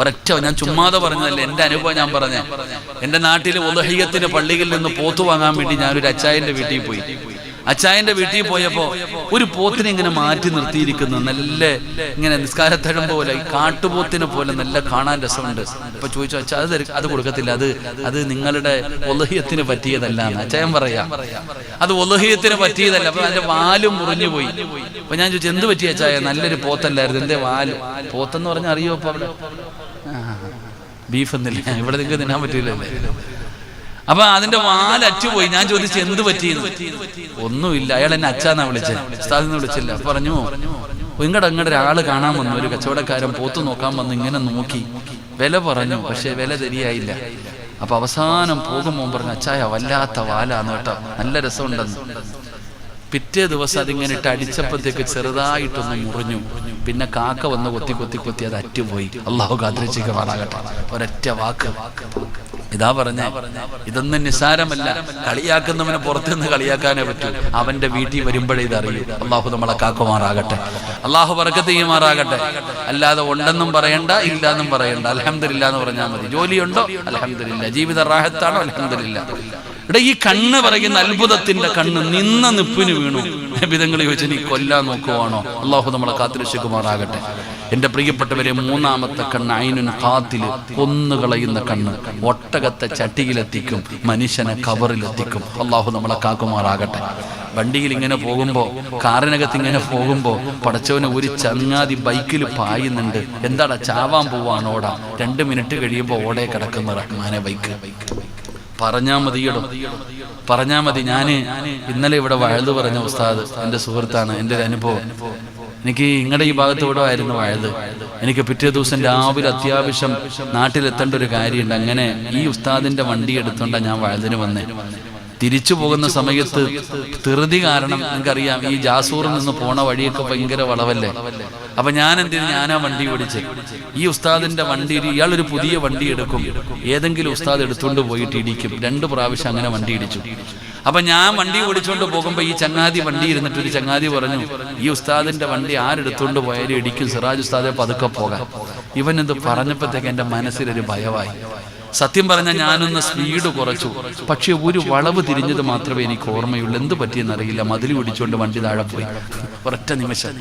ഒരൊറ്റ ഞാൻ ചുമ്മാതെ പറഞ്ഞതല്ല എന്റെ അനുഭവം ഞാൻ പറഞ്ഞ. എന്റെ നാട്ടിൽ ഉദഹീയത്തിന് പള്ളിയിൽ നിന്ന് പോത്തു വാങ്ങാൻ വേണ്ടി ഞാനൊരു അച്ചായന്റെ വീട്ടിൽ പോയി. അച്ചായന്റെ വീട്ടിൽ പോയപ്പോ ഒരു പോത്തിനെ ഇങ്ങനെ മാറ്റി നിർത്തിയിരിക്കുന്നു. നല്ല ഇങ്ങനെ നിസ്കാരത്തഴം പോലെ ഈ കാട്ടുപോത്തിനെ പോലെ നല്ല കാണാൻ രസമുണ്ട്. അപ്പൊ ചോദിച്ചു അച്ചാ അത് അത് കൊടുക്കത്തില്ല. അത് അത് നിങ്ങളുടെ ഒലഹ്യത്തിന് പറ്റിയതല്ല എന്ന്. അച്ചായൻ പറയാ അത് ഒലഹ്യത്തിന് പറ്റിയതല്ല. അപ്പൊ അതിന്റെ വാലും മുറിഞ്ഞു പോയി. അപ്പൊ ഞാൻ ചോദിച്ചു എന്ത് പറ്റിയ അച്ചായ? നല്ലൊരു പോത്തല്ലായിരുന്നു. എന്റെ വാൽ? പോത്തെന്ന് പറഞ്ഞാൽ അറിയോ അപ്പൊ അവിടെ? ബീഫ് എന്നില്ല ഇവിടെ നിങ്ങൾക്ക് തിന്നാൻ പറ്റില്ലല്ലേ അപ്പൊ അതിന്റെ വാലറ്റുപോയി ഞാൻ ചോദിച്ചു എന്ത് പറ്റിയെന്ന്? ഒന്നുമില്ല. അയാൾ എന്നെ അച്ഛാന്നാ വിളിച്ചത് ഉസ്താദിന്ന് വിളിച്ചില്ല. പറഞ്ഞു ഇങ്ങടെ ഇങ്ങടെ ഒരാൾ കാണാൻ വന്നു. ഒരു കച്ചവടക്കാരൻ പോത്തു നോക്കാൻ വന്നു ഇങ്ങനെ നോക്കി. വില പറഞ്ഞു പക്ഷെ വില ശരിയായില്ല. അപ്പൊ അവസാനം പോകുമ്പോൾ പറഞ്ഞു അച്ചായ വല്ലാത്ത വാലാന്ന് കേട്ടോ. നല്ല രസമുണ്ടെന്ന്. പിറ്റേ ദിവസം അതിങ്ങനെ ഇട്ട് അടിച്ചപ്പോഴത്തേക്ക് ചെറുതായിട്ടൊന്ന് മുറിഞ്ഞു. പിന്നെ കാക്ക വന്ന് കൊത്തി കൊത്തി കൊത്തി അത് അറ്റുപോയി. അള്ളാഹു കാത്തിരിച്ചേക്ക് പാടാകട്ടെ ഒരൊറ്റ വാക്ക്. ഇതാ പറഞ്ഞ ഇതൊന്നും നിസാരമല്ല കളിയാക്കുന്നവനെ പുറത്തുനിന്ന് കളിയാക്കാനേ പറ്റൂ. അവന്റെ വീട്ടിൽ വരുമ്പോഴേ ഇതറിയൂ. അള്ളാഹു നമ്മളെ കാക്കുമാറാകട്ടെ. അള്ളാഹു പറക്കത്ത് ചെയ്യുമാറാകട്ടെ. അല്ലാതെ ഉണ്ടെന്നും പറയണ്ട ഇല്ല എന്നും പറയണ്ട. അലഹമില്ല എന്ന് പറഞ്ഞാൽ മതി. ജോലിയുണ്ടോ? അലഹമില്ല ജീവിത റാഹത്താണോ? അലഹമില്ല ഇവിടെ ഈ കണ്ണ് പറയുന്ന അത്ഭുതത്തിന്റെ കണ്ണ് നിന്ന നിപ്പിന് വീണു. വിധങ്ങൾ ചോദിച്ചു നീ കൊല്ലാൻ നോക്കുവാണോ? അള്ളാഹു നമ്മളെ കാത്തിരക്ഷിക്കുമാറാകട്ടെ. എന്റെ പ്രിയപ്പെട്ടവരെ മൂന്നാമത്തെ കണ്ണ് അയിനുൻ കാത്തിൽ കൊന്നുകളയുന്ന കണ്ണ്. ഒട്ടകത്തെ ചട്ടിയിലെത്തിക്കും മനുഷ്യനെ കവറിലെത്തിക്കും. അള്ളാഹു നമ്മളെ കാക്കുമാറാകട്ടെ. വണ്ടിയിൽ ഇങ്ങനെ പോകുമ്പോ കാറിനകത്ത് ഇങ്ങനെ പോകുമ്പോ പടച്ചവന് ഒരു ചങ്ങാതി ബൈക്കിൽ പായുന്നുണ്ട്. എന്താടാ ചാവാൻ പോവാണോടാ? രണ്ട് മിനിറ്റ് കഴിയുമ്പോ ഓടെ കിടക്കുന്ന റഹ്മാനെ ബൈക്ക് ബൈക്ക്. പറഞ്ഞാ മതിയടോ. പറഞ്ഞാ മതി. ഞാൻ ഇന്നലെ ഇവിടെ വഴുത് പറഞ്ഞ ഉസ്താദ് എന്റെ സുഹൃത്താണ് എന്റെ ഒരു അനുഭവം. എനിക്ക് ഇങ്ങടെ ഈ ഭാഗത്ത് ഇവിടെ ആയിരുന്നു വഴുത് എനിക്ക് പിറ്റേ ദിവസം രാവിലെ അത്യാവശ്യം നാട്ടിലെത്തേണ്ട ഒരു കാര്യമുണ്ട്. അങ്ങനെ ഈ ഉസ്താദിന്റെ വണ്ടി എടുത്തോണ്ടാ ഞാൻ വഴുതിന് വന്നേ. തിരിച്ചു പോകുന്ന സമയത്ത് ധൃതി കാരണം നിങ്ങൾക്കറിയാം ഈ ജാസൂറിൽ നിന്ന് പോണ വഴിയൊക്കെ ഭയങ്കര വളവല്ലേ? അപ്പൊ ഞാൻ എന്തിനു ഞാനാ വണ്ടി ഓടിച്ച് ഈ ഉസ്താദിന്റെ വണ്ടി ഇയാളൊരു പുതിയ വണ്ടി എടുക്കും. ഏതെങ്കിലും ഉസ്താദ് എടുത്തുകൊണ്ട് പോയിട്ട് ഇടിക്കും. രണ്ട് പ്രാവശ്യം അങ്ങനെ വണ്ടി ഇടിച്ചു. അപ്പൊ ഞാൻ വണ്ടി ഓടിച്ചുകൊണ്ട് പോകുമ്പോ ഈ ചങ്ങാതി വണ്ടി ഇരുന്നിട്ട് ഒരു ചങ്ങാതി പറഞ്ഞു ഈ ഉസ്താദിന്റെ വണ്ടി ആരെടുത്തുകൊണ്ട് പോയാലും ഇടിക്കും സിറാജ് ഉസ്താദെ പതുക്കെ പോകാം. ഇവൻ ഇത് പറഞ്ഞപ്പോഴത്തേക്ക് എന്റെ മനസ്സിലൊരു ഭയമായി. സത്യം പറഞ്ഞാൽ ഞാനൊന്ന് സ്പീഡ് കുറച്ചു. പക്ഷെ ഒരു വളവ് തിരിഞ്ഞത് മാത്രമേ എനിക്ക് ഓർമ്മയുള്ളൂ. എന്ത് പറ്റിയെന്നറിയില്ല മതിൽ പിടിച്ചുകൊണ്ട് വണ്ടി താഴെ പോയി. ഒരൊറ്റ നിമിഷം.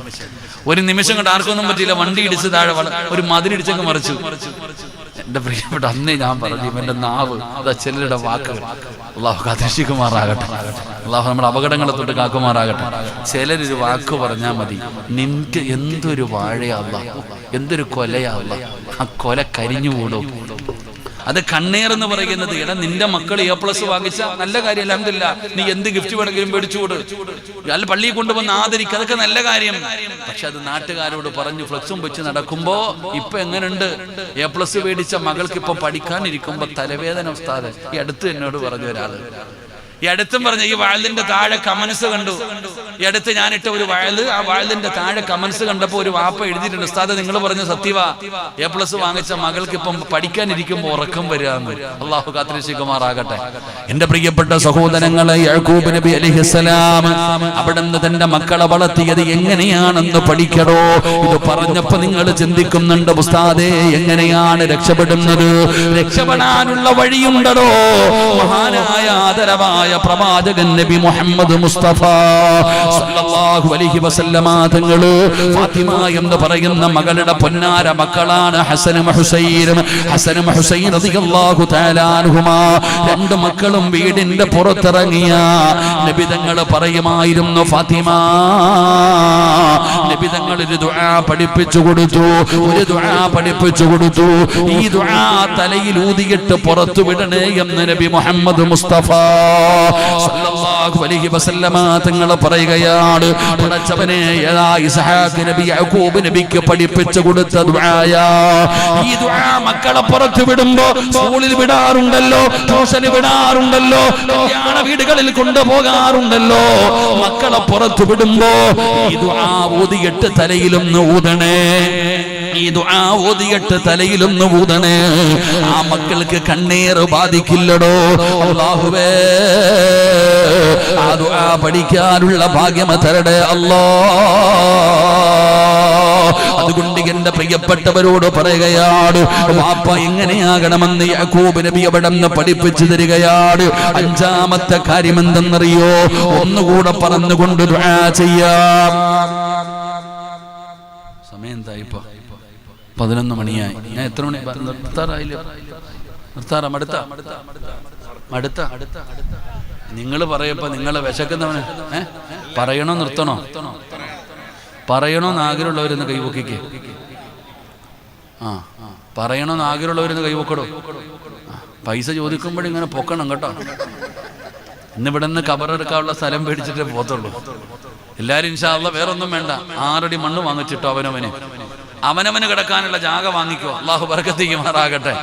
ഒരു നിമിഷം കൊണ്ട് ആർക്കൊന്നും പറ്റിയില്ല. വണ്ടി ഇടിച്ച് താഴെ ഒരു മതിലിടിച്ചങ്ങ് മറിച്ചു. എന്റെ പ്രിയപ്പെട്ട അന്നേ ഞാൻ പറഞ്ഞു എന്റെ നാവ് അതാ ചിലരുടെ വാക്ക്. അള്ളാഹു കാത്തിരക്ഷിക്കുമാറാകട്ടെ അള്ളാഹു നമ്മുടെ അപകടങ്ങളെ തൊട്ട് കാക്കുമാറാകട്ടെ. ചിലരൊരു വാക്ക് പറഞ്ഞാൽ മതി നിനക്ക് എന്തൊരു വാഴയാ എന്തൊരു കൊലയാ ആ കൊല കരിഞ്ഞു കരിഞ്ഞുകൂടും അത് കണ്ണീർ എന്ന് പറയുന്നത് എടാ നിന്റെ മക്കൾ എ പ്ലസ് വാങ്ങിച്ച നല്ല കാര്യം അലഹമില്ല നീ എന്ത് ഗിഫ്റ്റ് വേണമെങ്കിലും മേടിച്ചുകൂട് അല്ല പള്ളിയിൽ കൊണ്ടുവന്ന് ആദരിക്കുക അതൊക്കെ നല്ല കാര്യം. പക്ഷെ അത് നാട്ടുകാരോട് പറഞ്ഞു ഫ്ലക്സും വെച്ച് നടക്കുമ്പോ ഇപ്പൊ എങ്ങനെയുണ്ട് എ പ്ലസ് മേടിച്ച മകൾക്ക് ഇപ്പൊ പഠിക്കാനിരിക്കുമ്പോ തലവേദന ഉസ്താദ്. ഈ അടുത്ത് എന്നോട് പറഞ്ഞു ഒരാൾ. ഈ അടുത്തും പറഞ്ഞ ഈ വാളിന്റെ താഴെ കമൻസ് കണ്ടു. ഈ അടുത്ത് ഞാനിട്ട ഒരു വയൽ ആ വയലിന്റെ താഴെ കമൻസ് കണ്ടപ്പോ ഒരു വാപ്പ എഴുതിയിട്ടുണ്ട് ഉസ്താദ് നിങ്ങൾ പറഞ്ഞ സത്യവ. എ പ്ലസ് വാങ്ങിച്ച മകൾക്ക് ഇപ്പം പഠിക്കാനിരിക്കുമ്പോ ഉറക്കം വരിക അള്ളാഹു കാത്തിരശികുമാറാകട്ടെ എന്റെ പ്രിയപ്പെട്ട സഹോദരങ്ങളെ യഴക്കൂബ് നബി അലിഹിസ്സലാം അവിടെ നിന്ന് തന്റെ മക്കളെ വളർത്തിയത് എങ്ങനെയാണെന്ന് പഠിക്കടോ. ഇത് പറഞ്ഞപ്പോ നിങ്ങൾ ചിന്തിക്കുന്നുണ്ട് ഉസ്താദേ എങ്ങനെയാണ് രക്ഷപ്പെടുന്നത്? രക്ഷപ്പെടാനുള്ള വഴിയുണ്ടടോ. മഹാനായ ആദരവായ പ്രവാചകൻ നബി മുഹമ്മദ് മുസ്തഫ സല്ലല്ലാഹു അലൈഹി വസല്ലമ തങ്ങൾ ഫാത്തിമ എന്ന് പറയുന്ന മകളുടെ പൊന്നാര മക്കളാണ് ഹസനും ഹുസൈനും. ഹസനും ഹുസൈൻ റളിയല്ലാഹു തആല അൻഹുമാ. രണ്ട് മക്കളും വീടിന്റെ പുറത്തിറങ്ങിയ നബി തങ്ങൾ പറയുമായിരുന്നു ഫാത്തിമ നബി തങ്ങൾ ഒരു ദുആ പഠിപ്പിച്ചു കൊടുത്തു ഒരു ദുആ പഠിപ്പിച്ചു കൊടുത്തു. ഈ ദുആ തലയിൽ ഊതിയിട്ട് പുറത്തു വിടണേ എന്ന് നബി മുഹമ്മദ് മുസ്തഫ സല്ലല്ലാഹു അലൈഹി വസല്ലമ തങ്ങൾ പറയുകയാണ് പടച്ചവനെ യഥാ ഇസ്ഹാഖ് നബി യാക്കൂബ് നബിക്ക് പഠിപ്പിച്ചു കൊടുത്ത ദുആയാ. ഈ ദുആ മക്കളെ പുറത്തു വിടുമ്പോ സ്കൂളിൽ വിടാറുണ്ടല്ലോ ട്യൂഷന് വിടാറുണ്ടല്ലോ കല്യാണ വീടുകളിൽ കൊണ്ടുപോകാറുണ്ടല്ലോ. മക്കളെ പുറത്തു വിടുമ്പോ ഈ ദുആ ഊതിയിട്ട് തലയിലൊന്ന് ഊതണേ. ഈ ദുആ ഓതിയിട്ട് തലയിലൊന്ന് ഊതണേ. ആ മക്കൾക്ക് കണ്ണീർ ബാധിക്കില്ലടോ. അല്ലാഹുവേ ആ ദുആ പഠിക്കാനുള്ള ഭാഗ്യം തരടേ അല്ലോ. അതുകൊണ്ട് എന്റെ പ്രിയപ്പെട്ടവരോട് പറയുകയാണ് വാപ്പ എങ്ങനെയാകണമെന്ന് യാക്കൂബ് നബി അവിടെ പഠിപ്പിച്ചു തരികയാണ്. അഞ്ചാമത്തെ കാര്യം എന്തെന്നറിയോ? ഒന്നുകൂടെ പറഞ്ഞുകൊണ്ട് ചെയ്യാം. സമയം എന്തായി ഇപ്പൊ പതിനൊന്ന് മണിയായി. ഞാൻ എത്ര മണി? നിർത്താറായില്ല? നിർത്താറാ മടുത്ത? മടുത്ത? നിങ്ങൾ പറയപ്പോ നിങ്ങളെ വിശക്കുന്നവന് ഏ? പറയണോ നിർത്തണോ? പറയണോന്ന് ആഗ്രഹമുള്ളവരെന്ന് കൈവക്കിക്ക്. ആ പറയണോന്ന് ആഗ്രഹമുള്ളവരെന്ന് കൈവക്കടോ. പൈസ ചോദിക്കുമ്പോഴും ഇങ്ങനെ പൊക്കണം കേട്ടോ. ഇന്നിവിടെ നിന്ന് കബറെടുക്കാനുള്ള സ്ഥലം പേടിച്ചിട്ടേ പോത്തുള്ളൂ എല്ലാരും ഇൻഷാല്ല വേറൊന്നും വേണ്ട. ആറടി മണ്ണ് വാങ്ങിച്ചിട്ടോ അവനവന്. അവനവന് കിടക്കാനുള്ള ജാഗ വാങ്ങിക്കോ. അള്ളാഹു ബർക്കത്തിക്കുമാറാകട്ടെ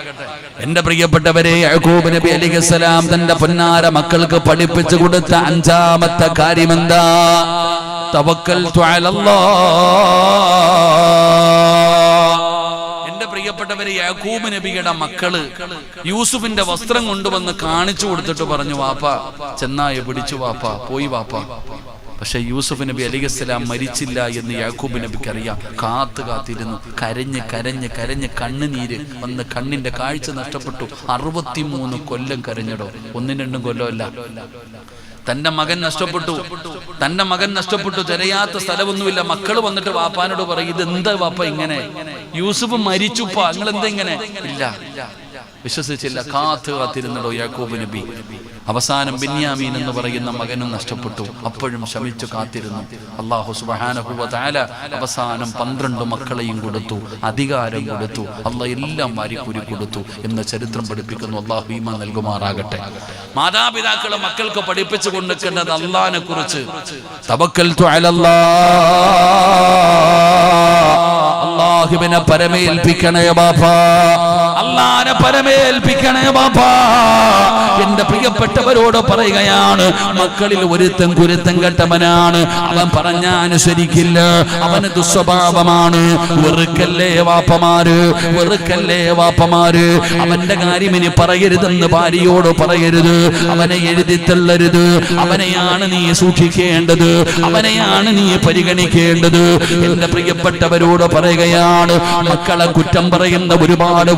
എന്റെ പ്രിയപ്പെട്ടവരെ യഹൂബ് നബി അലിഖലാം തന്റെ പൊന്നാര മക്കൾക്ക് പഠിപ്പിച്ചു കൊടുത്ത അഞ്ചാമത്തെ കാര്യം എന്താ തവക്കൽ എന്റെ പ്രിയപ്പെട്ടവരെ യാക്കൂബ് നബിയുടെ മക്കൾ യൂസുഫിന്റെ വസ്ത്രം കൊണ്ടുവന്ന് കാണിച്ചു കൊടുത്തിട്ട് പറഞ്ഞു വാപ്പ ചെന്നായ പിടിച്ചു വാപ്പ പോയി വാപ്പ. പക്ഷെ യൂസുഫ് നബി അലിഗസ്സലാം മരിച്ചില്ല എന്ന് യാക്കൂബ് നബിക്ക് അറിയാം കാത്തു കാത്തിരുന്നു. കരഞ്ഞ് കരഞ്ഞ് കരഞ്ഞ് കണ്ണുനീര് വന്ന് കണ്ണിന്റെ കാഴ്ച നഷ്ടപ്പെട്ടു. അറുപത്തിമൂന്ന് കൊല്ലം കരഞ്ഞടോ. ഒന്നും രണ്ടും കൊല്ലമല്ല. തന്റെ മകൻ നഷ്ടപ്പെട്ടു. തന്റെ മകൻ നഷ്ടപ്പെട്ടു. തിരയാത്ത സ്ഥലമൊന്നുമില്ല. മക്കൾ വന്നിട്ട് വാപ്പാനോട് പറയും ഇത് എന്താ വാപ്പ ഇങ്ങനെ? യൂസുഫ് മരിച്ചുപ്പാ നിങ്ങൾ എന്താ ഇങ്ങനെ? ഇല്ല. വിശ്വസിച്ചില്ല കാത്തു കാത്തിരുന്നടോ യാക്കൂബ് നബി. അവസാനം ബെന്യാമീൻ എന്ന് പറയുന്ന മകനും നഷ്ടപ്പെട്ടു. അപ്പോഴും ശമിച്ചു കാത്തിരുന്നു. അള്ളാഹു സുബാനഹുവ താല അവസാനം പന്ത്രണ്ട് മക്കളെയും കൊടുത്തു. അധികാരം കൊടുത്തു. അള്ളാഹ് എല്ലാം വാരിക്കൂരി കൊടുത്തു എന്ന് ചരിത്രം പഠിപ്പിക്കുന്നു. അള്ളാഹു ഈമ നൽകുമാറാകട്ടെ. മാതാപിതാക്കളെ മക്കൾക്ക് പഠിപ്പിച്ചു കൊണ്ടിരിക്കേണ്ടത് അള്ളഹാനെ കുറിച്ച്. തവക്കൽ അള്ളാഹുവിനെ പരമേൽപ്പിക്കണേ ബാപ്പാ. അള്ളാനെ പരമേൽപ്പിക്കണേ ബാപ്പാ. എന്റെ പ്രിയപ്പെട്ടവരോട് പറയുകയാണ് മക്കളിൽ ഒരുത്തൻ കുരുത്തൻ കെട്ടവനാണ്. അവൻ പറഞ്ഞ അനുസരിക്കില്ല. അവന് ദുസ്വഭാവമാണ്. വെറുക്കല്ലേ വാപ്പമാര്? വെറുക്കല്ലേ വാപ്പമാര്? അവന്റെ കാര്യം ഇനി പറയരുതെന്ന് ഭാര്യയോട് പറയരുത്. അവനെ എഴുതി തള്ളരുത്. അവനെയാണ് നീ സൂക്ഷിക്കേണ്ടത്. അവനെയാണ് നീ പരിഗണിക്കേണ്ടത്. എന്റെ പ്രിയപ്പെട്ടവരോട് പറയുകയാണ് മക്കളെ കുറ്റം പറയുന്ന ഒരുപാട്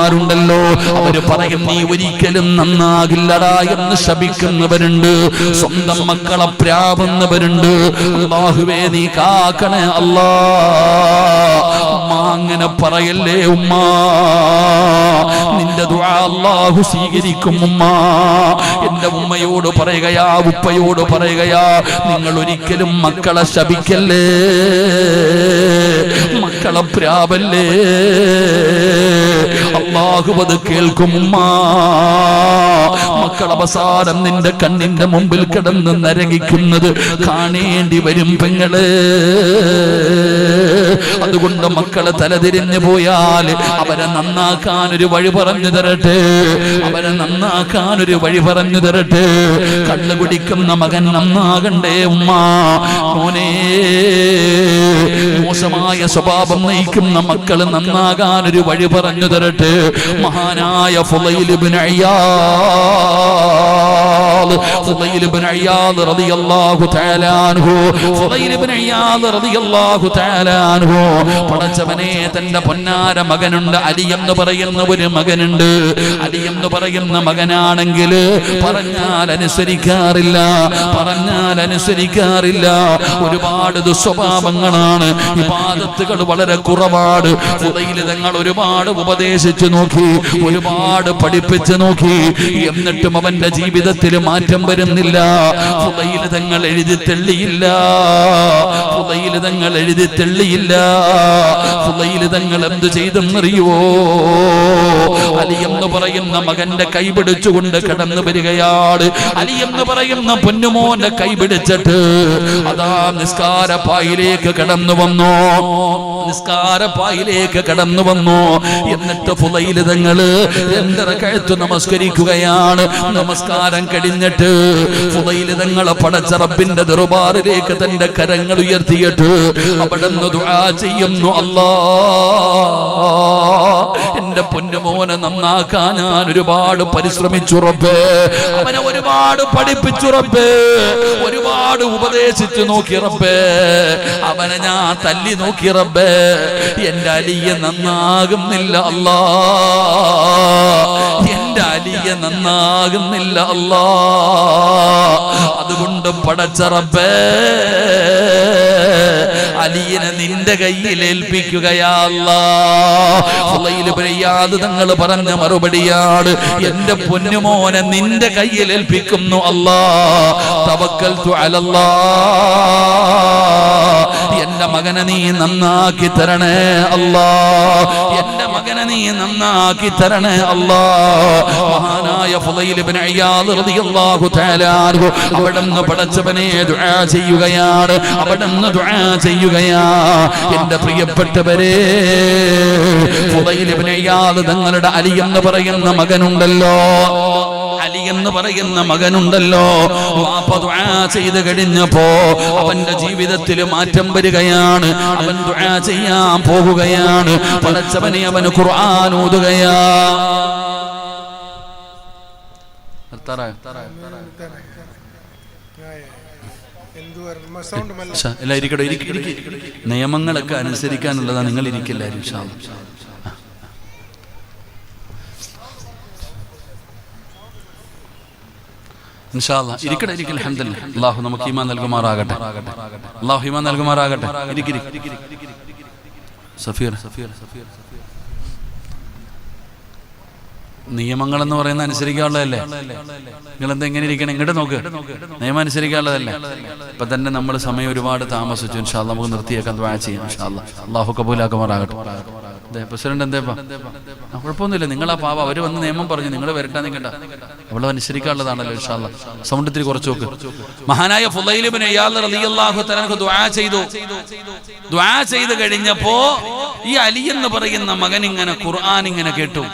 ഉമ്മമാരുണ്ടല്ലോ അവർ പറയും നീ ഒരിക്കലും നന്നാകില്ലടാ എന്ന് ശപിക്കുന്നവരുണ്ട്. സ്വന്തം മക്കളെ പ്രാവുന്നവരുണ്ട് അള്ളാഹുവേ നീ കാക്കണേ അല്ലാ. അങ്ങനെ പറയല്ലേ ഉമ്മ? നിന്റെ അള്ളാഹു സ്വീകരിക്കും ഉമ്മ. എന്റെ ഉമ്മയോട് പറയുകയാ ഉപ്പയോട് പറയുകയാ നിങ്ങൾ ഒരിക്കലും മക്കളെ ശപിക്കല്ലേ? മക്കളെ പ്രാവല്ലേ അള്ളാഹു അത് കേൾക്കും മക്കൾ അവസാനം നിന്റെ കണ്ണിന്റെ മുമ്പിൽ കിടന്ന് നരകിക്കുന്നത് കാണേണ്ടി വരും പെങ്ങൾ. അതുകൊണ്ട് മക്കളെ തലതിരിഞ്ഞു പോയാൽ അവരെ നന്നാക്കാൻ ഒരു വഴി പറഞ്ഞു തരട്ടെ. അവരെ നന്നാക്കാൻ ഒരു വഴി പറഞ്ഞു തരട്ടെ. കള്ളു കുടിക്കുന്ന മകൻ നന്നാകണ്ടേ ഉമ്മ. മോനെ മോശമായ സ്വഭാവം നയിക്കുന്ന മക്കൾ നന്നാകാൻ ഒരു വഴി പറഞ്ഞു തരട്ടെ. മഹാനായ ഫുലൈൽ ഇബ്നു ഫുലൈൽ ഇബ്നു അയ്യാദ് റളിയല്ലാഹു തആല അൻഹു. ഫുലൈൽ ഇബ്നു അയ്യാദ് റളിയല്ലാഹു തആല അൻഹു. പടച്ചവനെ തന്റെ പൊന്നാര മകനുണ്ട്. അലി എന്ന് പറയുന്ന ഒരു മകനുണ്ട്. അലി എന്ന് പറയുന്ന മകനാണെങ്കിൽ പറഞ്ഞാൽ അനുസരിക്കാറില്ല പറഞ്ഞാൽ അനുസരിക്കാറില്ല ഒരുപാട് ദുസ്വഭാവങ്ങളാണ്. വിവാദത്തുകൾ വളരെ കുറവാണ്. തങ്ങൾ ഒരുപാട് ഉപദേശിച്ചു നോക്കി ഒരുപാട് പഠിപ്പിച്ചു നോക്കി. എന്നിട്ടും അവന്റെ ജീവിതത്തിൽ മാറ്റം വരുന്നില്ല. തങ്ങൾ എഴുതി തെള്ളിയില്ല തങ്ങൾ എഴുതി തെള്ളിയില്ല തങ്ങൾ എന്തു ചെയ്തെന്നറിയുവോ? അലി എന്ന് പറയുന്ന മകന്റെ കൈ പിടിച്ചുകൊണ്ട് കടന്നു വരികയാണ്. അലി എന്ന് പറയുന്ന പൊന്നുമോന്റെ കൈ പിടിച്ചിട്ട് അതാ നിസ്കാര പായിലേക്ക് കടന്നു വന്നു. നിസ്കാര പായിലേക്ക് കടന്നു വന്നു. എന്നിട്ട് പുലയിൽ എന്തര രണ്ടര കഴുത്തു നമസ്കരിക്കുകയാണ്. നമസ്കാരം കഴിഞ്ഞിട്ട് തങ്ങളെ പടച്ച റബ്ബിന്റെ ദർബാറിലേക്ക് തന്റെ കരങ്ങൾ ഉയർത്തിയിട്ട് അവിടെ ദുആ ചെയ്യുന്നു അല്ലാ. എന്റെ പൊന്നുമോനെ നന്നാക്കാൻ ഞാൻ ഒരുപാട് പരിശ്രമിച്ചു റബ്ബേ. അവനെ ഒരുപാട് പഠിപ്പിച്ചു റബ്ബേ. ഒരുപാട് ഉപദേശിച്ചു നോക്കി റബ്ബേ. അവനെ ഞാൻ തല്ലി നോക്കി റബ്ബേ. എന്റെ അലിയെ നന്നാകുന്നില്ല അല്ലാ. എന്റെ അലിയ നന്നാകുന്നില്ല അല്ലാ. അതുകൊണ്ട് പടച്ച റബ്ബേ അലിയനെ നിന്റെ കയ്യിൽ ഏൽപ്പിക്കുകയാത് തങ്ങൾ പറഞ്ഞ മറുപടിയാണ്. എന്റെ പൊന്നുമോനെ നിന്റെ കയ്യിൽ ഏൽപ്പിക്കുന്നു അല്ലാ. എന്റെ മകനെ നീ നന്നാക്കി തരണേ അല്ലാ. എന്റെ മകനെ നീ നന്നാക്കി തരണേ അല്ലാ. മഹാനായ അവിടുന്ന് പടച്ചവനെ ദുആ ചെയ്യുകയാണ്. അവിടുന്ന് ദുആ ചെയ്യുകയാ എന്റെ പ്രിയപ്പെട്ടവരെ തങ്ങളുടെ അലി എന്ന് പറയുന്ന മകനുണ്ടല്ലോ. അലി എന്ന് പറയുന്ന മകനുണ്ടല്ലോ. വാപ്പ ദുആ ചെയ്ത് കഴിഞ്ഞപ്പോ അവന്റെ ജീവിതത്തിൽ മാറ്റം വരികയാണ്. അവൻ ദുആ ചെയ്യാൻ പോകുകയാണ് പടച്ചവനെ അവന് ഖുർആൻ? എന്തു സൗണ്ട് മല്ല ശ്ശെ, എല്ലാം ഇരിക്കട്ടെ. നിയമങ്ങളൊക്കെ അനുസരിക്കാനുള്ളതാണ് നിങ്ങൾ ഇരിക്കില്ലാരും ഇരിക്കട്ടെ ഇരിക്കൽ അൽഹംദുലില്ലാ അള്ളാഹു നമുക്ക് ഈമാൻ നൽകുമാറാകട്ടെ. അള്ളാഹു ഈമാൻ നൽകുമാറാകട്ടെ. ഇരിക്കിരി സഫീർ സഫീർ സഫീർ. നിയമങ്ങൾ എന്ന് പറയുന്ന അനുസരിക്കാനുള്ളതല്ലേ? നിങ്ങൾ എന്താ എങ്ങനെ ഇരിക്കണം? ഇങ്ങോട്ട് നോക്ക്. നിയമം അനുസരിക്കാനുള്ളതല്ലേ? ഇപ്പൊ തന്നെ നമ്മൾ സമയം ഒരുപാട് താമസിച്ചു. ഇൻഷാല്ല നമുക്ക് നിർത്തിയേക്കാൻ ദ്വാ ചെയ്യാം ഇൻഷാല്ല അള്ളാഹു കബൂലാക്കുമാറാകട്ടെ. പ്രസിഡന്റ് എന്തേപ്പാ കുഴപ്പമൊന്നുമില്ല. നിങ്ങൾ ആ പാവ. അവർ വന്ന് നിയമം പറഞ്ഞു. നിങ്ങൾ വരട്ടാ നിൽക്കണ്ട അവളെ അനുസരിക്കാനുള്ളതാണല്ലോ ഇൻഷാല്ല സൗണ്ട് കുറച്ച് നോക്ക്. മഹാനായ ഫുലൈലിബിന് ചെയ്ത് കഴിഞ്ഞപ്പോ ഈ അലി എന്ന് പറയുന്ന മകൻ ഇങ്ങനെ ഖുർആൻ ഇങ്ങനെ കേട്ടു.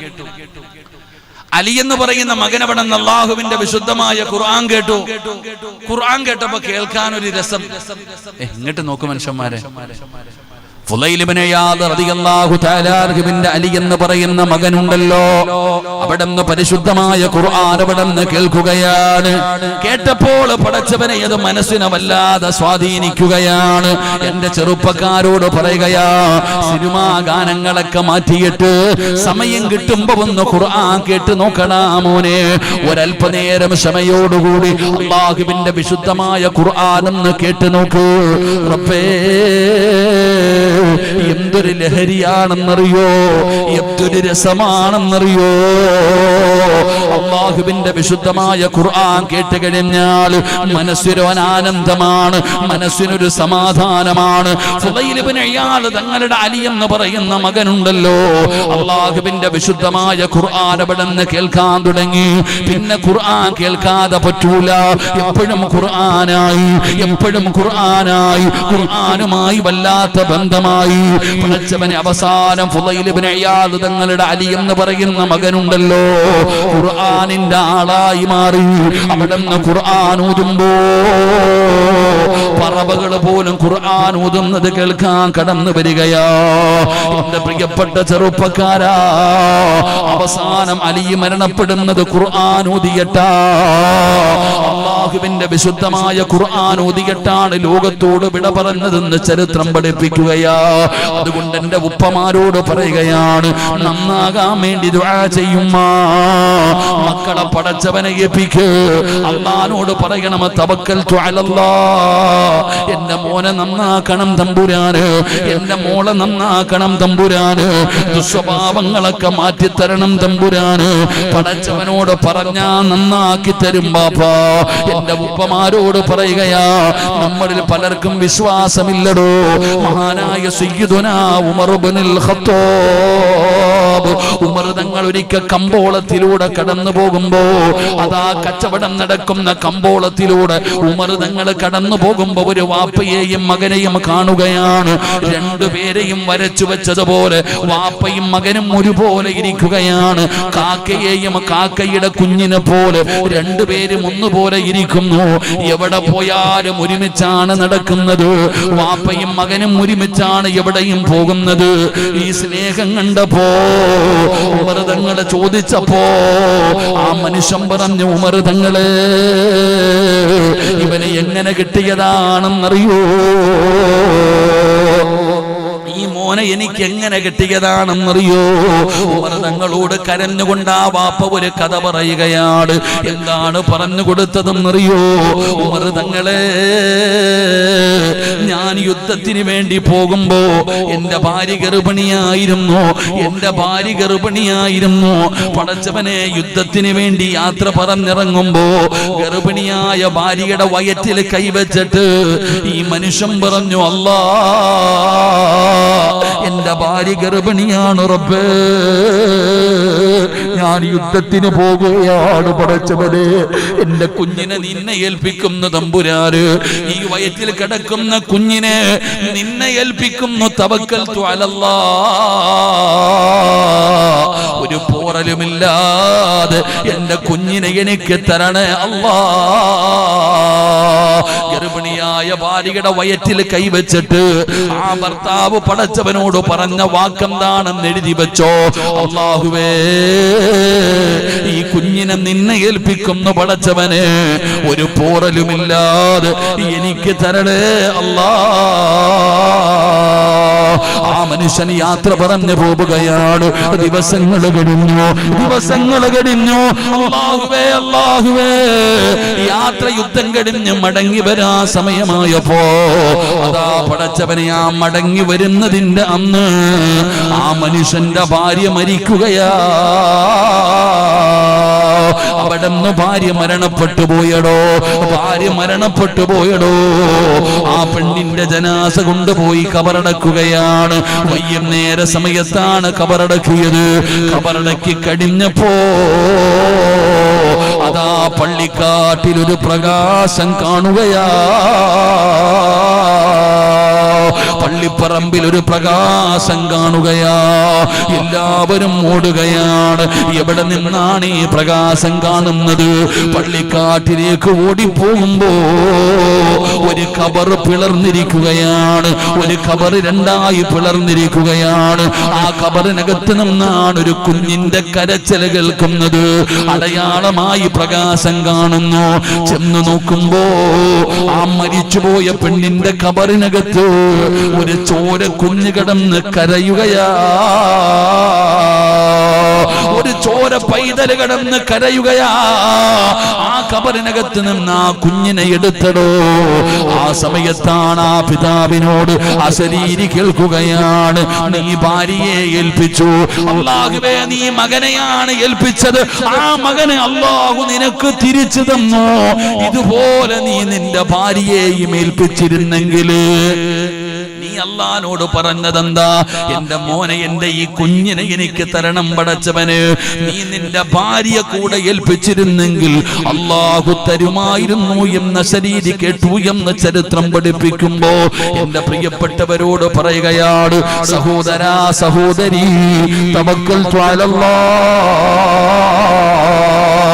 അലി എന്ന് പറയുന്ന നിന്ന് അള്ളാഹുവിന്റെ വിശുദ്ധമായ ഖുർആൻ കേട്ടു. ഖുർആൻ കേട്ടപ്പോ കേൾക്കാൻ ഒരു രസം എങ്ങോട്ട് നോക്കു മനുഷ്യന്മാരെ. അലി എന്ന് പറയുന്ന മകനുണ്ടല്ലോ. അവിടെന്ന് പരിശുദ്ധമായ ഖുർആൻ അവിടെന്ന് കേൾക്കുകയാണ്. കേട്ടപ്പോൾ പടച്ചവനെ അത് മനസ്സിനെ വല്ലാതെ സ്വാധീനിക്കുകയാണ്. എന്റെ ചെറുപ്പക്കാരോട് പറയുകയാ സിനിമാ ഗാനങ്ങളൊക്കെ മാറ്റിയിട്ട് സമയം കിട്ടുമ്പോ ഒന്ന് ഖുർആൻ കേട്ട് നോക്കണാ മോനെ. ഒരല്പനേരം ക്ഷമയോടുകൂടി അള്ളാഹുവിന്റെ വിശുദ്ധമായ ഖുർആൻ ഒന്ന് കേട്ട് നോക്കൂ. റബ്ബേ എന്തൊരു ലഹരിയാണെന്നറിയോ? എന്തൊരു രസമാണെന്നറിയോ? അള്ളാഹുവിന്റെ വിശുദ്ധമായ ഖുർആൻ കേട്ട് കഴിഞ്ഞാൽ മനസ്സിനൊരു ആനന്ദമാണ് മനസ്സിനൊരു സമാധാനമാണ്. തങ്ങളുടെ അലി എന്ന് പറയുന്ന മകനുണ്ടല്ലോ. അള്ളാഹുവിന്റെ വിശുദ്ധമായ ഖുർആൻ അവിടെന്ന് കേൾക്കാൻ തുടങ്ങി. പിന്നെ ഖുർആൻ കേൾക്കാതെ പറ്റൂല. എപ്പോഴും ഖുർആനായി എപ്പോഴും ഖുർആനായി. ഖുർആനുമായി വല്ലാത്ത ബന്ധമായി പഠിച്ചവനെ അവസാനം തങ്ങളുടെ അലി എന്ന് പറയുന്ന മകനുണ്ടല്ലോ. ഖുർആാനിന്റെ ആളായി മാറി. അവിടെ നിന്ന് ഖുർആൻ ഊതുമ്പോ പറവകൾ പോലും ഖുർആൻ ഊതുന്നത് കേൾക്കാൻ കടന്നു വരികയാ. എന്റെ പ്രിയപ്പെട്ട ചെറുപ്പക്കാരാ അവസാനം അലി മരണപ്പെടുന്നത് ഖുർആൻ ഊതിയട്ടാ. അള്ളാഹുവിന്റെ വിശുദ്ധമായ ഖുർആൻ ഊതിയട്ടാണ് ലോകത്തോട് വിട പറഞ്ഞതെന്ന് ചരിത്രം പഠിപ്പിക്കുകയാ. അതുകൊണ്ട് എന്റെ ഉപ്പമാരോട് പറയുകയാണ് നന്നാകാൻ വേണ്ടി മക്കളെ പടച്ചവനെ ഏൽപ്പിക്ക്. അള്ളഹാനോട് പറയണം തവക്കൽ എന്റെ മോനെ നന്നാക്കണം തമ്പുരാന്. എന്റെ മോളെ നന്നാക്കണം തമ്പുരാന്. ദുസ്വഭാവങ്ങളൊക്കെ മാറ്റിത്തരണം തമ്പുരാന്. പടച്ചവനോട് പറഞ്ഞാ നന്നാക്കി തരും ബാപ്പാ. എന്റെ ഉപ്പമാരോട് പറയുകയാ നമ്മളിൽ പലർക്കും വിശ്വാസമില്ലടോ. മഹാനായ സയ്യിദുനാ ഉമർ തങ്ങൾ ഒരിക്കൽ കമ്പോളത്തിലൂടെ കടന്നു പോകുമ്പോ അതാ കച്ചവടം നടക്കുന്ന കമ്പോളത്തിലൂടെ ഉമർ തങ്ങൾ കടന്നു പോകുമ്പോ ഒരു വാപ്പയെയും മകനെയും കാണുകയാണ്. രണ്ടുപേരെയും വരച്ചു വെച്ചതുപോലെ വാപ്പയും മകനും ഒരുപോലെ ഇരിക്കുകയാണ്. കാക്കയെയും കാക്കയുടെ കുഞ്ഞിനെ പോലെ രണ്ടുപേരും ഒന്നുപോലെ ഇരിക്കുന്നു എവിടെ പോയാലും ഒരുമിച്ചാണ് നടക്കുന്നത്. വാപ്പയും മകനും ഒരുമിച്ചാണ് എവിടെയും പോകുന്നത്. ഈ സ്നേഹം കണ്ടപ്പോ ഉമർ തങ്ങളെ ചോദിച്ചപ്പോ ആ മനുഷ്യൻ പറഞ്ഞു ഉമർ തങ്ങളെ ഇവനെ എങ്ങനെ കിട്ടിയതാണെന്നറിയോ? മോനെ എനിക്ക് എങ്ങനെ കിട്ടിയതാണെന്നറിയോ തങ്ങളോട് കരഞ്ഞുകൊണ്ട് ആ വാപ്പ ഒരു കഥ പറയുകയാണ്. എന്താണ് പറഞ്ഞു കൊടുത്തതെന്നറിയോ? ഉമർ തങ്ങളെ ഞാൻ യുദ്ധത്തിന് വേണ്ടി പോകുമ്പോ എന്റെ ഭാര്യ ഗർഭിണിയായിരുന്നു. എന്റെ ഭാര്യ ഗർഭിണിയായിരുന്നു. പടച്ചവനെ യുദ്ധത്തിന് വേണ്ടി യാത്ര പറഞ്ഞിറങ്ങുമ്പോ ഗർഭിണിയായ ഭാര്യയുടെ വയറ്റിൽ കൈവച്ചിട്ട് ഈ മനുഷ്യൻ പറഞ്ഞു അല്ലാ എന്റെ ഭാര്യ ഗർഭിണിയാണ് റബ്ബേ. ഞാൻ യുദ്ധത്തിന് പോകുകയാണ് പടച്ചവരെ എന്റെ കുഞ്ഞിനെ നിന്നെ ഏൽപ്പിക്കുന്ന തമ്പുരാര് ഈ വയറ്റിൽ കിടക്കുന്ന കുഞ്ഞിനെ നിന്നെ ഏൽപ്പിക്കുന്നു തവക്കൽ ത്വാലല്ലാ ഒരു പോറലുമില്ലാതെ എന്റെ കുഞ്ഞിനെ എനിക്ക് തരണേ അള്ളാ ഗർഭിണിയായ ഭാര്യയുടെ വയറ്റിൽ കൈവച്ചിട്ട് ആ ഭർത്താവ് പടച്ചവനോട് പറഞ്ഞ വാക്കെന്താണെന്ന് എഴുതി വെച്ചോ. അള്ളാഹുവേ കുഞ്ഞിനെ നിന്നെ ഏൽപ്പിക്കുന്നു പടച്ചവന് ഒരു പോറലുമില്ലാതെ എനിക്ക് തരണേ അല്ലാ. ആ മനുഷ്യൻ യാത്ര പറഞ്ഞു പോവുകയാണ്. ദിവസങ്ങൾ കഴിഞ്ഞു ദിവസങ്ങൾ കഴിഞ്ഞു. അള്ളാഹുവേ അള്ളാഹുവേ യാത്ര യുദ്ധം കഴിഞ്ഞ് മടങ്ങി വരാ സമയമായപ്പോ അതാ പടച്ചവനെ ആ മടങ്ങി വരുന്നതിന്റെ അന്ന് ആ മനുഷ്യന്റെ ഭാര്യ മരിക്കുകയാ. അവിടെ നിന്ന് ഭാര്യ മരണപ്പെട്ടു പോയടോ. ഭാര്യ മരണപ്പെട്ടു പോയടോ. ആ പെണ്ണിന്റെ ജനാസ കൊണ്ടുപോയി കബറടക്കുകയാണ്. വൈകുന്നേര സമയത്താണ് കബറടക്കിയത്. കബറടക്കി കഴിഞ്ഞപ്പോ അതാ പള്ളിക്കാട്ടിൽ ഒരു പ്രകാശം കാണുകയാ. പള്ളിപ്പറമ്പിൽ ഒരു പ്രകാശം കാണുകയാ. എല്ലാവരും ഓടുകയാണ്. എവിടെ നിന്നാണ് ഈ പ്രകാശം കാണുന്നത്? പള്ളിക്കാട്ടിലേക്ക് ഓടിപ്പോകുമ്പോ ഒരു കബർ പിളർന്നിരിക്കുകയാണ്. ഒരു കബർ രണ്ടായി പിളർന്നിരിക്കുകയാണ്. ആ കബറിനകത്ത് നിന്നാണ് ഒരു കുഞ്ഞിന്റെ കരച്ചിൽ കേൾക്കുന്നത്. അടയാളമായി പ്രകാശം കാണുന്നു. ചെന്ന് നോക്കുമ്പോ ആ മരിച്ചുപോയ പെണ്ണിന്റെ കബറിനകത്ത് ഒരു ചോര കുഞ്ഞു കിടന്ന് കരയുകയാ. ഒരു ചോര പൈതൽ കിടന്ന് കരയുകയാ. ആ കബറിനകത്ത് നിന്ന് ആ കുഞ്ഞിനെ എടുത്തടോ. ആ സമയത്താണ് ആ പിതാവിനോട് അശരീരി കേൾക്കുകയാണ്. നീ ഭാര്യയെ ഏൽപ്പിച്ചു. അള്ളാഹുവേ നീ മകനെയാണ് ഏൽപ്പിച്ചത്. ആ മകനെ അള്ളാഹു നിനക്ക് തിരിച്ചു തന്നു. ഇതുപോലെ നീ നിന്റെ ഭാര്യയെയും ഏൽപ്പിച്ചിരുന്നെങ്കിൽ നീ അള്ളഹാനോട് പറഞ്ഞതെന്താ? എന്റെ മോനെ എന്റെ ഈ കുഞ്ഞിനെ എനിക്ക് തരണം പടച്ചവന്. നീ നിന്റെ ഭാര്യ കൂടെ ഏൽപ്പിച്ചിരുന്നെങ്കിൽ അള്ളാഹു തരുമായിരുന്നു എന്ന ശരീരി കേട്ടു എന്ന ചരിത്രം പഠിപ്പിക്കുമ്പോ എന്റെ പ്രിയപ്പെട്ടവരോട് പറയുകയാണ് സഹോദരാ സഹോദരി തവക്കൽ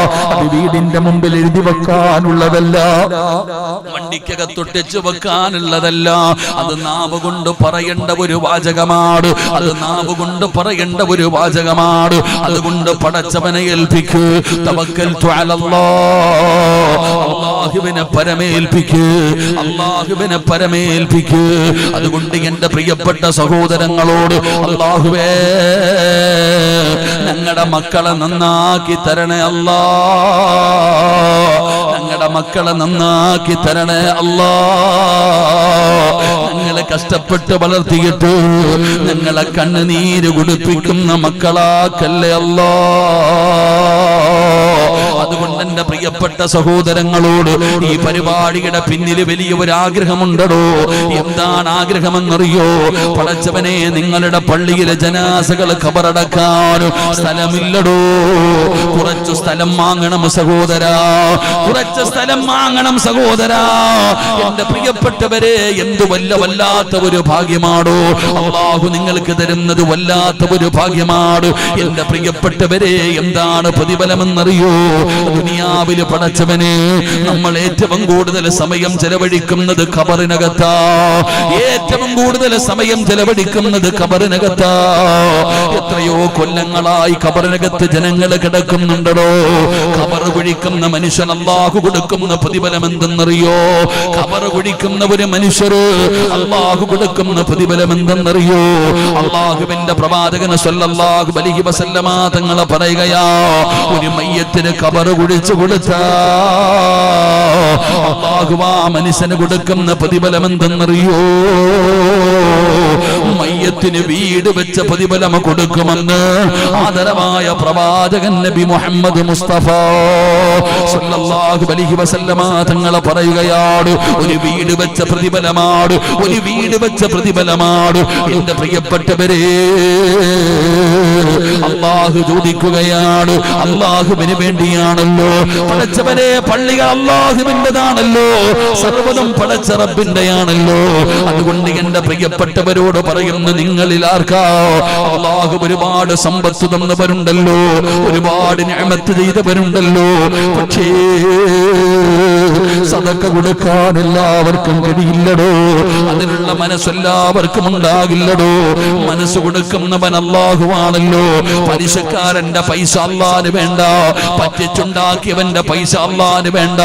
അത് വീടിന്റെ മുമ്പിൽ എഴുതി വെക്കാനുള്ളതല്ല. വണ്ടിക്കകത്തൊട്ടിച്ചു വെക്കാനുള്ളതല്ല. അത് നാവ് കൊണ്ട് പറയേണ്ട ഒരു വാചകമാണ്. അത് നാവ് കൊണ്ട് പറയേണ്ട ഒരു വാചകമാണ്. അതുകൊണ്ട് പടച്ചവനെ ഏൽപ്പിക്ക്. തവക്കൽ അള്ളാഹുവിനെ പരമേൽപ്പിക്ക്. അള്ളാഹുവിനെ പരമേൽപ്പിക്ക്. അതുകൊണ്ട് എന്റെ പ്രിയപ്പെട്ട സഹോദരങ്ങളോട് അള്ളാഹുവേ ഞങ്ങളുടെ മക്കളെ നന്നാക്കി തരണേ അല്ലാ. الله ഞങ്ങളുടെ മക്കളെ നന്നാക്കി തരണേ അല്ലാ. ഞങ്ങളെ കഷ്ടപ്പെട്ട് വളർത്തിയിട്ട് ഞങ്ങളെ കണ്ണുനീര് കുടിപ്പിക്കുന്ന മക്കളാക്കല്ലേ അല്ലാ. അതുകൊണ്ട് എന്റെ പ്രിയപ്പെട്ട സഹോദരങ്ങളോട് ഈ പരിപാടിയുടെ പിന്നിൽ വലിയ ഒരു ആഗ്രഹമുണ്ടടോ എന്താണ് ആഗ്രഹമെന്നറിയോ പടച്ചവനെ നിങ്ങളുടെ പള്ളിയിലെ ജനാസകൾ ഖബറടക്കാൻ സ്ഥലമില്ലടോ. കുറച്ചു സ്ഥലം വാങ്ങണം സഹോദര. കുറച്ച് സ്ഥലം വാങ്ങണം സഹോദര. എന്റെ പ്രിയപ്പെട്ടവരെ എന്ത് വല്ല വല്ലാത്ത ഒരു ഭാഗ്യമാണോ അള്ളാഹു നിങ്ങൾക്ക് തരുന്നത് വല്ലാത്ത ഒരു ഭാഗ്യമാണ് എന്റെ പ്രിയപ്പെട്ടവരെ എന്താണ് പ്രതിഫലമെന്നറിയോ? ദുനിയാവിൽ പടച്ചവനെ നമ്മൾ ഏറ്റവും കൂടുതൽ സമയം ചെലവഴിക്കുന്നത് ഖബറിനകത്താ. ഏറ്റവും കൂടുതൽ സമയം ചെലവഴിക്കുന്നത് ഖബറിനകത്താ. എത്രയോ കൊല്ലങ്ങളായി ഖബറിനകത്ത് ജനങ്ങൾ കിടക്കുന്നുണ്ടോ ഖബർ കുഴിക്കുന്ന മനുഷ്യൻ അള്ളാഹു കൊടുക്കുന്ന പ്രതിഫലം എന്തെന്നറിയോ ഖബർ കുഴിക്കുന്ന ഒരു മനുഷ്യര് അള്ളാഹു കൊടുക്കുന്ന പ്രതിഫലം എന്തെന്നറിയോ അള്ളാഹുവിന്റെ പ്രവാചകന് സല്ലല്ലാഹു അലൈഹി വസല്ലമ തങ്ങളെ പറയുകയാ ഒരു മയ്യത്തിന് ഖബർ കുഴിച്ചു കൊടുത്ത അള്ളാഹു ആ മനുഷ്യന് കൊടുക്കുന്ന പ്രതിഫലം എന്തെന്നറിയോ മയ്യത്തിന് വീട് വെച്ച പ്രതിഫലം കൊടുക്കുമെന്ന് ആദരവായ പ്രവാചകൻ നബി മുഹമ്മദ് മുസ്തഫ സല്ലല്ലാഹു അലൈഹി വസല്ലമ തങ്ങളെ പറയുകയാണ് ഒരു വീട് വെച്ച പ്രതിഫലമാണ് ഒരു വീട് വെച്ച പ്രതിഫലമാണ്. എന്റെ പ്രിയപ്പെട്ടവരെ അള്ളാഹു ചോദിക്കുകയാണ് അള്ളാഹുവിന് വേണ്ടിയാണല്ലോ പടച്ചവരെ പള്ളികൾ അള്ളാഹുവിന്റെതാണല്ലോ സർവതും പടച്ച റബ്ബിന്റെയാണല്ലോ അതുകൊണ്ട് എന്റെ പ്രിയപ്പെട്ടവരോട് പറയുന്ന നിങ്ങളിൽ ആർക്കാ? ഒരുപാട് സമ്പത്ത് തന്നവരുണ്ടല്ലോ ഒരുപാട് ഞാമത്ത് ചെയ്തവരുണ്ടല്ലോ. പക്ഷേ സതക്ക കൊടുക്കാൻ എല്ലാവർക്കും കഴിയില്ലടോ. അതിനുള്ള മനസ്സെല്ലാവർക്കും ഉണ്ടാകില്ലടോ. മനസ്സ് കൊടുക്കുന്നവൻ അള്ളാഹുവാണല്ലോ. പലിശക്കാരന്റെ പൈസ അള്ളാന് വേണ്ട. പറ്റിച്ചുണ്ടാക്കിയവന്റെ പൈസ അള്ളാന് വേണ്ട.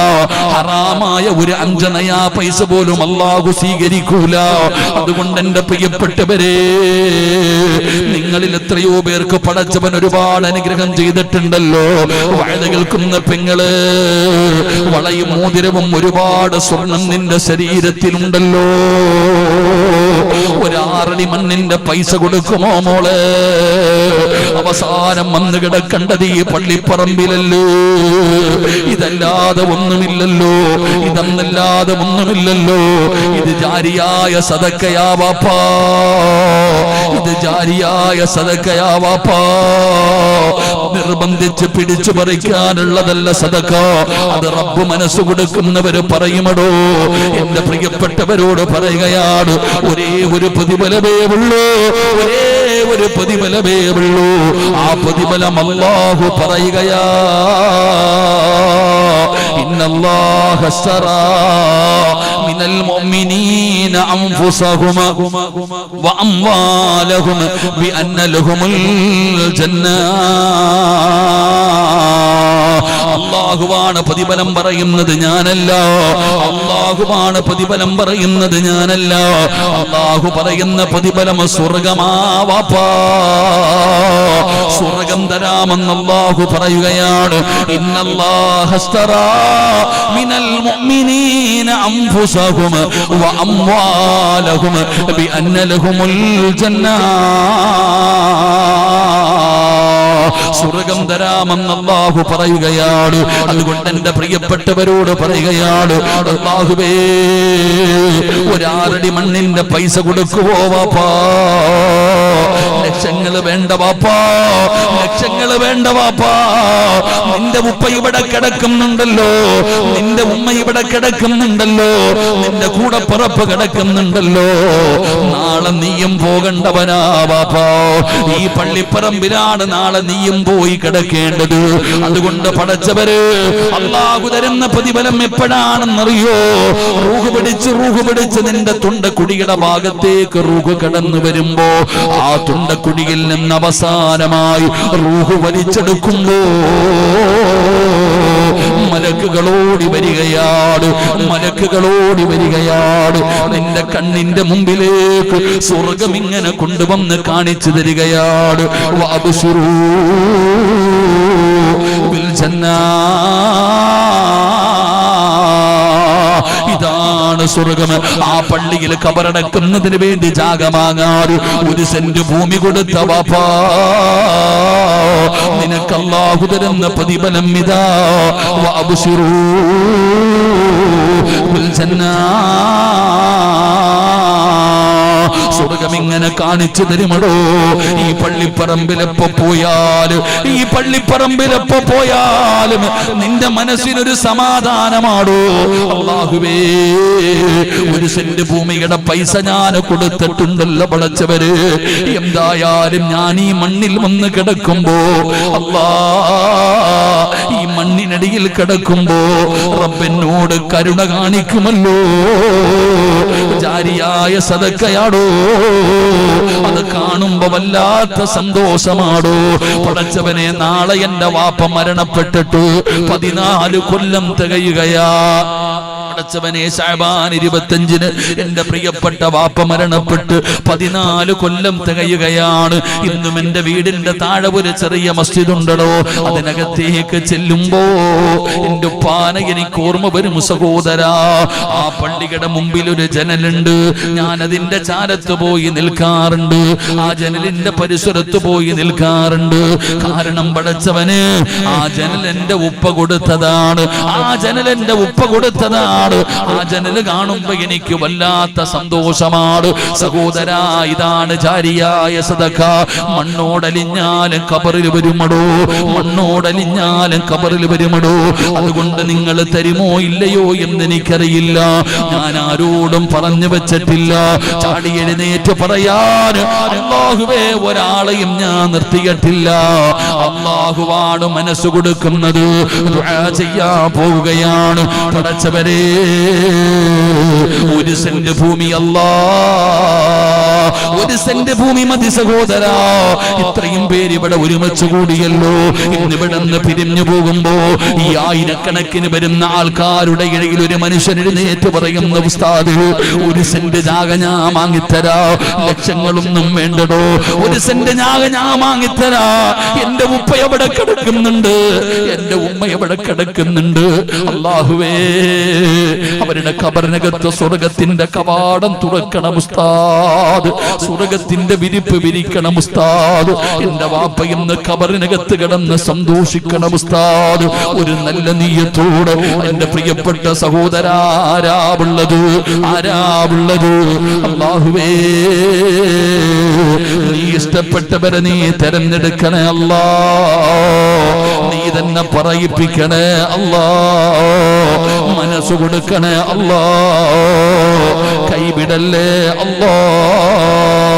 ഹറാമായ ഒരു അഞ്ചനയാ പൈസ പോലും അള്ളാഹു സ്വീകരിക്കൂല. അതുകൊണ്ട് എന്റെ പ്രിയപ്പെട്ടവരെ നിങ്ങളിൽ എത്രയോ പേർക്ക് പടച്ചവൻ ഒരുപാട് അനുഗ്രഹം ചെയ്തിട്ടുണ്ടല്ലോ. വഴുത കേൾക്കുന്ന പെങ്ങൾ വളയും മോതിരവും ഒരുപാട് സ്വർണം നിന്റെ ശരീരത്തിലുണ്ടല്ലോ. ഒരാറടി മണ്ണിന്റെ പൈസ കൊടുക്കുമോ മോളെ? അവസാനം വന്ന് കിടക്കേണ്ടത് ഈ പള്ളിപ്പറമ്പിലല്ലോ? ഇതല്ലാതെ ഒന്നുമില്ലല്ലോ. ഇതന്നല്ലാതെ ഒന്നുമില്ലല്ലോ. ഇത് ജാരിയായ സദക്കയാ വാപ്പാ. ഇത് ജാരിയായ സദക്കയാ വാപ്പാ. നിർബന്ധിച്ച് പിടിച്ചു പറിക്കാനുള്ളതല്ല സദക്ക. അത് റബ്ബ് മനസ്സ് കൊടുക്കുന്നവര് പറയുമടോ? എന്റെ പ്രിയപ്പെട്ടവരോട് പറയുകയാണ്. ഒരേ ഒരു പ്രതിഫലമേ ഉള്ളൂ. ഒരേ ഒരു പ്രതിഫലമേ ഉള്ളൂ. ആ പ്രതിഫലം അല്ലാഹു പറയുകയാ ഇന്നല്ലാഹ അള്ളാഹുവാണ് പ്രതിഫലം പറയുന്നത് ഞാനല്ല. അള്ളാഹുവാണ് പ്രതിഫലം പറയുന്നത് ഞാനല്ല. അള്ളാഹു പറയുന്ന പ്രതിഫലം സ്വർഗമാവാപ്പാ. സ്വർഗം തരാമെന്ന് അള്ളാഹു പറയുകയാണ്. മിനൽ മുഅ്മിനീന അൻഫുസഹും ജന്ന. സ്വർഗം തരാമെന്ന് അള്ളാഹു പറയുകയാണ്. അതുകൊണ്ട് എന്റെ പ്രിയപ്പെട്ടവരോട് പറയുകയാണ് അള്ളാഹുവേ ഒരാറടി മണ്ണിന്റെ പൈസ കൊടുക്കുവോ വാപ്പാ? ലക്ഷങ്ങൾ വേണ്ട വാപ്പാ. ലക്ഷങ്ങൾ വേണ്ട വാപ്പാ. നിന്റെ ഉപ്പ ഇവിടെ കിടക്കുന്നുണ്ടല്ലോ. നിന്റെ ഉമ്മ ഇവിടെ കിടക്കുന്നുണ്ടല്ലോ. നിന്റെ കൂടെ പറപ്പ് കിടക്കുന്നുണ്ടല്ലോ. നാളെ നീയും പോകണ്ടവനാ വാപ്പാ. ഈ പള്ളിപ്പറമ്പിലാണ് നാളെ നീയും പോയി കിടക്കേണ്ടത്. അതുകൊണ്ട് പടച്ചവര് അള്ളാഹു തരുന്ന പ്രതിഫലം എപ്പോഴാണെന്നറിയോ? റൂഹ് പിടിച്ച് റൂഹ് പിടിച്ച് നിന്റെ തുണ്ടക്കുടിയുടെ ഭാഗത്തേക്ക് റൂഹ് കടന്നു വരുമ്പോ ആ തുണ്ടക്കുടിയിൽ നിന്ന് അവസാനമായി റൂഹ് വലിച്ചെടുക്കുമ്പോ മലക്കുകളോടി വരികയാണ് മലക്കുകളോടി വരികയാണ് നിന്റെ കണ്ണിന്റെ മുമ്പിലേക്ക് സ്വർഗം ഇങ്ങനെ കൊണ്ടുവന്ന് കാണിച്ചു തരികയാണ് വാബുസുറൂ ഇതാണ് സ്വർഗം. ആ പള്ളിയിൽ കബറടക്കുന്നതിന് വേണ്ടി ജാഗമാങ്ങാറ് ഒരു സെന്റ് ഭൂമി കൊടുത്ത വാപ്പാ നിനക്ക് അല്ലാഹു തരുന്ന പ്രതിഫലം ഇതാ. ജന്നാ സ്വർഗം ഇങ്ങനെ കാണിച്ചു തരുമടോ? ഈ പള്ളിപ്പറമ്പിലെപ്പോ പോയാലും ഈ പള്ളിപ്പറമ്പിലെപ്പോ പോയാലും നിന്റെ മനസ്സിനൊരു സമാധാനമാടോ? അള്ളാഹുവേ ഒരു സെന്റ് ഭൂമിയുടെ പൈസ ഞാൻ കൊടുത്തിട്ടുണ്ടല്ലോ പടച്ചവര്. എന്തായാലും ഞാൻ ഈ മണ്ണിൽ വന്ന് കിടക്കുമ്പോ ഈ മണ്ണിനടിയിൽ കിടക്കുമ്പോ റബ്ബെന്നോട് കരുണ കാണിക്കുമല്ലോ. ജാരിയായ സദക്കയാടോ? അത് കാണുമ്പോ വല്ലാത്ത സന്തോഷമാടോ? പടച്ചവനെ നാളെ എന്റെ വാപ്പ മരണപ്പെട്ടിട്ട് പതിനാല് കൊല്ലം തികയുകയാ. പടച്ചവനെ ഷാബാൻ ഇരുപത്തഞ്ചിന് എന്റെ പ്രിയപ്പെട്ട വാപ്പ മരണപ്പെട്ട് പതിനാല് കൊല്ലം തികയുകയാണ്. ഇന്നും എന്റെ വീടിന്റെ താഴെ ഒരു ചെറിയ മസ്ജിദ് ഉണ്ടടോ. അതിനകത്തേക്ക് ചെല്ലുമ്പോ എന്റെ ഉപ്പാന എനിക്ക് ഓർമ്മ വരും സഹോദരാ. ആ പള്ളിയുടെ മുമ്പിൽ ഒരു ജനലുണ്ട്. ഞാൻ അതിന്റെ ചാരത്ത് പോയി നിൽക്കാറുണ്ട്. ആ ജനലിന്റെ പരിസരത്ത് പോയി നിൽക്കാറുണ്ട്. കാരണം പടച്ചവന് ആ ജനൽ എന്റെ ഉപ്പ കൊടുത്തതാണ്. ആ ജനൽ എന്റെ ഉപ്പ കൊടുത്തതാണ്. ആ ജനൽ കാണുമ്പോ എനിക്ക് വല്ലാത്ത സന്തോഷമാണ്. സഹോദര ഇതാണ് ജാരിയായ സദക മണ്ണോടലിഞ്ഞാലും കബറിൽ വരുമടോ. മണ്ണോടലിഞ്ഞാലും കബറിൽ വരുമടോ. അതുകൊണ്ട് നിങ്ങൾ തരുമോ ഇല്ലയോ എന്ന് എനിക്കറിയില്ല. ഞാൻ ആരോടും പറഞ്ഞു വെച്ചിട്ടില്ല. ചാടി എഴുന്നേറ്റ് പറയാൻ അള്ളാഹുവേ ഒരാളെയും ഞാൻ നിർത്തിയിട്ടില്ല. അള്ളാഹുവാണ് മനസ്സ് കൊടുക്കുന്നത്. ചെയ്യാൻ പോവുകയാണ്. പടച്ചവരെ ഒരു സെന്റ് ഭൂമി അല്ലാ. ഒരു സെന്റ് ഭൂമി മതി സഹോദര. ഇത്രയും പേര് ഇവിടെ ഒരുമിച്ച് കൂടിയല്ലോ. ഇന്നിവിടെ നിന്ന് പിരിഞ്ഞു പോകുമ്പോ ഈ ആയിരക്കണക്കിന് വരുന്ന ആൾക്കാരുടെ ഇടയിൽ ഒരു മനുഷ്യൻ എഴുന്നേറ്റ് പറയുന്ന ഉസ്താദ് ഒരു സെന്റ് ജാഗ ഞാൻ വാങ്ങിത്തരാ. ലക്ഷങ്ങളൊന്നും വേണ്ടടോ. ഒരു സെന്റ് ജാഗ ഞാൻ വാങ്ങിത്തരാ. എന്റെ ഉപ്പ എവിടെ കിടക്കുന്നുണ്ട്? എന്റെ ഉമ്മ എവിടെ കിടക്കുന്നുണ്ട്? അള്ളാഹുവേ അവരുടെ കബറിനകത്ത് സ്വർഗത്തിന്റെ കവാടം തുറക്കണം ഉസ്താദ്. സ്വർഗത്തിന്റെ വിരിപ്പ് വിരിക്കണം ഉസ്താദ്. എന്റെ വാപ്പ ഇന്ന് കബറിനകത്ത് കിടന്ന് സന്തോഷിക്കണം ഉസ്താദ്. ഒരു നല്ല നീയത്തോടെ എന്റെ പ്രിയപ്പെട്ട സഹോദര ആരാവുള്ളത്? ആരാവുള്ളത്? അള്ളാഹുവേ നീ ഇഷ്ടപ്പെട്ടവരെ നീ തെരഞ്ഞെടുക്കണേ അല്ലാ. നീ തന്നെ പറയിപ്പിക്കണേ അല്ലാ. മനസ്സ് കൊടുക്കണേ അല്ലാ. കൈവിടല്ലേ അല്ലാ. Glória.